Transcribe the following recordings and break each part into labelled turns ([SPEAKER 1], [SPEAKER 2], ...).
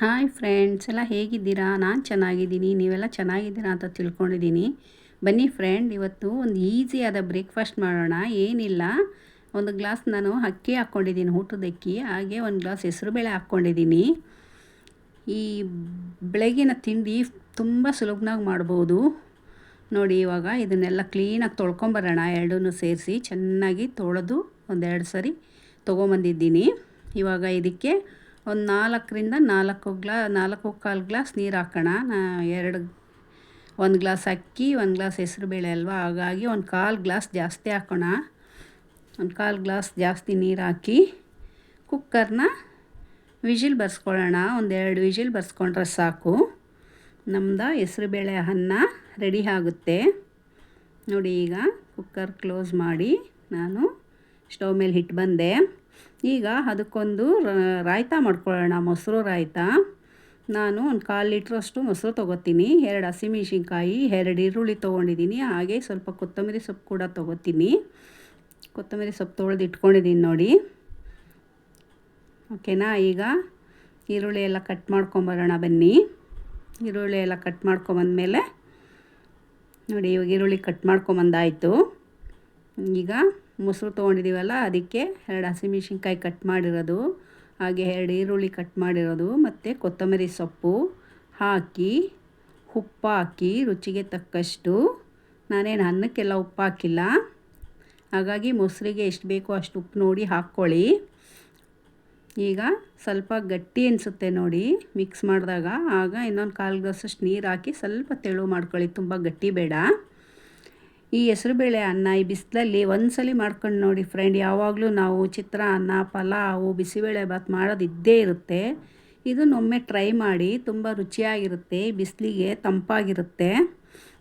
[SPEAKER 1] Hi friends ಎಲ್ಲ ಹೇಗಿದ್ದೀರಾ? ನಾನು ಚೆನ್ನಾಗಿದ್ದೀನಿ. ನೀವೆಲ್ಲ ಚೆನ್ನಾಗಿದ್ದೀರಾ ಅಂತ ತಿಳ್ಕೊಂಡಿದ್ದೀನಿ. ಬನ್ನಿ ಫ್ರೆಂಡ್ ಇವತ್ತು ಒಂದು ಈಸಿಯಾದ ಬ್ರೇಕ್ಫಾಸ್ಟ್ ಮಾಡೋಣ. ಏನಿಲ್ಲ. ಒಂದು ಗ್ಲಾಸ್ ನಾನು ಅಕ್ಕಿ ಹಾಕ್ಕೊಂಡಿದ್ದೀನಿ, ಊಟದ ಅಕ್ಕಿ. ಹಾಗೆ ಒಂದು ಗ್ಲಾಸ್ ಹೆಸರುಬೇಳೆ ಹಾಕ್ಕೊಂಡಿದ್ದೀನಿ. ಈ ಬೆಳಗಿನ ತಿಂಡಿ ತುಂಬ ಸುಲಭನಾಗಿ ಮಾಡ್ಬೋದು. ನೋಡಿ ಇವಾಗ ಇದನ್ನೆಲ್ಲ ಕ್ಲೀನಾಗಿ ತೊಳ್ಕೊಂಬರೋಣ. ಎರಡೂ ಸೇರಿಸಿ ಚೆನ್ನಾಗಿ ತೊಳೆದು ಒಂದೆರಡು ಸರಿ ತೊಗೊಂಬಂದಿದ್ದೀನಿ. ಇವಾಗ ಇದಕ್ಕೆ ಒಂದು ನಾಲ್ಕರಿಂದ ನಾಲ್ಕು ಗ್ಲಾ, ನಾಲ್ಕು ಕಾಲು ಗ್ಲಾಸ್ ನೀರು ಹಾಕೋಣ. ನಾ ಎರಡು, ಒಂದು ಗ್ಲಾಸ್ ಅಕ್ಕಿ, ಒಂದು ಗ್ಲಾಸ್ ಹೆಸರುಬೇಳೆ ಅಲ್ವಾ? ಹಾಗಾಗಿ ಒಂದು ಕಾಲು ಗ್ಲಾಸ್ ಜಾಸ್ತಿ ಹಾಕೋಣ. ಒಂದು ಕಾಲು ಗ್ಲಾಸ್ ಜಾಸ್ತಿ ನೀರು ಹಾಕಿ ಕುಕ್ಕರ್ನ ವಿಜಿಲ್ ಬರ್ಸ್ಕೊಳ್ಳೋಣ. ಒಂದೆರಡು ವಿಜಿಲ್ ಬರ್ಸ್ಕೊಂಡ್ರೆ ಸಾಕು. ನಮ್ದು ಹೆಸರುಬೇಳೆ ಅನ್ನ ರೆಡಿ ಆಗುತ್ತೆ. ನೋಡಿ ಈಗ ಕುಕ್ಕರ್ ಕ್ಲೋಸ್ ಮಾಡಿ ನಾನು ಸ್ಟವ್ ಮೇಲೆ ಹಿಟ್ಟು ಬಂದೆ. ಈಗ ಅದಕ್ಕೊಂದು ರಾಯ್ತ ಮಾಡ್ಕೊಳ್ಳೋಣ, ಮೊಸರು ರಾಯ್ತ. ನಾನು ಒಂದು ಕಾಲು ಲೀಟ್ರಷ್ಟು ಮೊಸರು ತೊಗೋತೀನಿ. ಎರಡು ಹಸಿಮೆಣ್ಸಿನ್ಕಾಯಿ, ಎರಡು ಈರುಳ್ಳಿ ತೊಗೊಂಡಿದ್ದೀನಿ. ಹಾಗೆ ಸ್ವಲ್ಪ ಕೊತ್ತಂಬರಿ ಸೊಪ್ಪು ಕೂಡ ತೊಗೋತೀನಿ. ಕೊತ್ತಂಬರಿ ಸೊಪ್ಪು ತೊಳೆದು ಇಟ್ಕೊಂಡಿದ್ದೀನಿ ನೋಡಿ. ಓಕೆನಾ? ಈಗ ಈರುಳ್ಳಿ ಎಲ್ಲ ಕಟ್ ಮಾಡ್ಕೊಂಬರೋಣ ಬನ್ನಿ. ಈರುಳ್ಳಿ ಎಲ್ಲ ಕಟ್ ಮಾಡ್ಕೊಂಬಂದಮೇಲೆ ನೋಡಿ ಇವಾಗ ಈರುಳ್ಳಿ ಕಟ್ ಮಾಡ್ಕೊಂಬಂದಾಯಿತು. ಈಗ ಮೊಸರು ತೊಗೊಂಡಿದ್ದೀವಲ್ಲ ಅದಕ್ಕೆ ಎರಡು ಹಸಿಮೆಣ್ಸಿನ್ಕಾಯಿ ಕಟ್ ಮಾಡಿರೋದು, ಹಾಗೆ ಎರಡು ಈರುಳ್ಳಿ ಕಟ್ ಮಾಡಿರೋದು, ಮತ್ತು ಕೊತ್ತಂಬರಿ ಸೊಪ್ಪು ಹಾಕಿ, ಉಪ್ಪು ಹಾಕಿ ರುಚಿಗೆ ತಕ್ಕಷ್ಟು. ನಾನೇನು ಅನ್ನಕ್ಕೆಲ್ಲ ಉಪ್ಪು ಹಾಕಿಲ್ಲ. ಹಾಗಾಗಿ ಮೊಸರಿಗೆ ಎಷ್ಟು ಬೇಕೋ ಅಷ್ಟು ಉಪ್ಪು ನೋಡಿ ಹಾಕ್ಕೊಳ್ಳಿ. ಈಗ ಸ್ವಲ್ಪ ಗಟ್ಟಿ ಅನಿಸುತ್ತೆ ನೋಡಿ ಮಿಕ್ಸ್ ಮಾಡಿದಾಗ. ಆಗ ಇನ್ನೊಂದು ಕಾಲು ಗ್ಲಾಸಷ್ಟು ನೀರು ಹಾಕಿ ಸ್ವಲ್ಪ ತೆಳು ಮಾಡ್ಕೊಳ್ಳಿ, ತುಂಬ ಗಟ್ಟಿ ಬೇಡ. ಈ ಹೆಸರುಬೇಳೆ ಅನ್ನ ಈ ಬಿಸಿಲಲ್ಲಿ ಒಂದ್ಸಲಿ ಮಾಡ್ಕೊಂಡು ನೋಡಿ ಫ್ರೆಂಡ್ ಯಾವಾಗಲೂ ನಾವು ಚಿತ್ರಾನ್ನ ಪಲಾವು, ಬಿಸಿಬೇಳೆ ಭಾತ್ ಮಾಡೋದು ಇದ್ದೇ ಇರುತ್ತೆ. ಇದನ್ನೊಮ್ಮೆ ಟ್ರೈ ಮಾಡಿ ತುಂಬ ರುಚಿಯಾಗಿರುತ್ತೆ, ಬಿಸಿಲಿಗೆ ತಂಪಾಗಿರುತ್ತೆ.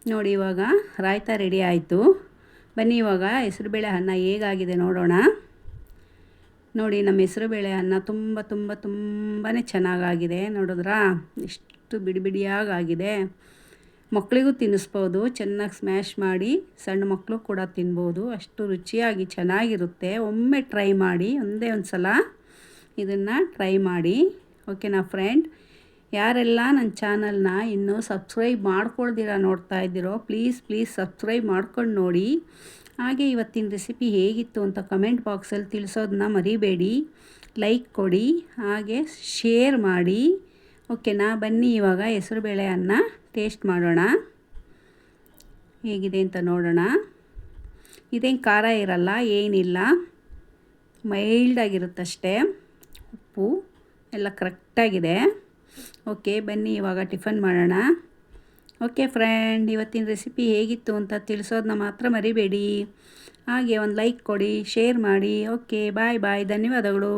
[SPEAKER 1] ನೋಡಿ ಇವಾಗ ರಾಯ್ತ ರೆಡಿ ಆಯಿತು. ಬನ್ನಿ ಇವಾಗ ಹೆಸರುಬೇಳೆ ಅನ್ನ ಹೇಗಾಗಿದೆ ನೋಡೋಣ. ನೋಡಿ ನಮ್ಮ ಹೆಸರುಬೇಳೆ ಅನ್ನ ತುಂಬ ತುಂಬ ತುಂಬಾ ಚೆನ್ನಾಗಾಗಿದೆ. ನೋಡಿದ್ರಾ? ಎಷ್ಟು ಬಿಡಿ ಬಿಡಿಯಾಗಾಗಿದೆ. ಮಕ್ಕಳಿಗೂ ತಿನ್ನಿಸ್ಬೋದು, ಚೆನ್ನಾಗಿ ಸ್ಮ್ಯಾಶ್ ಮಾಡಿ ಸಣ್ಣ ಮಕ್ಕಳು ಕೂಡ ತಿನ್ಬೋದು. ಅಷ್ಟು ರುಚಿಯಾಗಿ ಚೆನ್ನಾಗಿರುತ್ತೆ. ಒಮ್ಮೆ ಟ್ರೈ ಮಾಡಿ, ಒಂದೇ ಒಂದು ಸಲ ಇದನ್ನು ಟ್ರೈ ಮಾಡಿ. ಓಕೆನಾ ಫ್ರೆಂಡ್ ಯಾರೆಲ್ಲ ನನ್ನ ಚಾನಲ್ನ ಇನ್ನೂ ಸಬ್ಸ್ಕ್ರೈಬ್ ಮಾಡ್ಕೊಳ್ದಿರ ನೋಡ್ತಾ ಇದ್ದೀರೋ ಪ್ಲೀಸ್ ಪ್ಲೀಸ್ ಸಬ್ಸ್ಕ್ರೈಬ್ ಮಾಡ್ಕೊಂಡು ನೋಡಿ. ಹಾಗೆ ಇವತ್ತಿನ ರೆಸಿಪಿ ಹೇಗಿತ್ತು ಅಂತ ಕಮೆಂಟ್ ಬಾಕ್ಸಲ್ಲಿ ತಿಳಿಸೋದನ್ನ ಮರಿಬೇಡಿ. ಲೈಕ್ ಕೊಡಿ, ಹಾಗೆ ಶೇರ್ ಮಾಡಿ. ಓಕೆನಾ ಬನ್ನಿ ಇವಾಗ ಹೆಸರುಬೇಳೆ ಅನ್ನ ಟೇಸ್ಟ್ ಮಾಡೋಣ. ಹೇಗಿದೆ ಅಂತ ನೋಡೋಣ. ಇದೇನು ಖಾರ ಇರಲ್ಲ, ಏನಿಲ್ಲ. ಮೈಲ್ಡಾಗಿರುತ್ತಷ್ಟೇ ಉಪ್ಪು ಎಲ್ಲ ಕರೆಕ್ಟಾಗಿದೆ ಓಕೆ, ಬನ್ನಿ ಇವಾಗ ಟಿಫನ್ ಮಾಡೋಣ. ಓಕೆ ಫ್ರೆಂಡ್ ಇವತ್ತಿನ ರೆಸಿಪಿ ಹೇಗಿತ್ತು ಅಂತ ತಿಳಿಸೋದನ್ನ ಮಾತ್ರ ಮರಿಬೇಡಿ. ಹಾಗೆ ಒಂದು ಲೈಕ್ ಕೊಡಿ ಶೇರ್ ಮಾಡಿ. ಓಕೆ ಬಾಯ್ ಬಾಯ್ ಧನ್ಯವಾದಗಳು.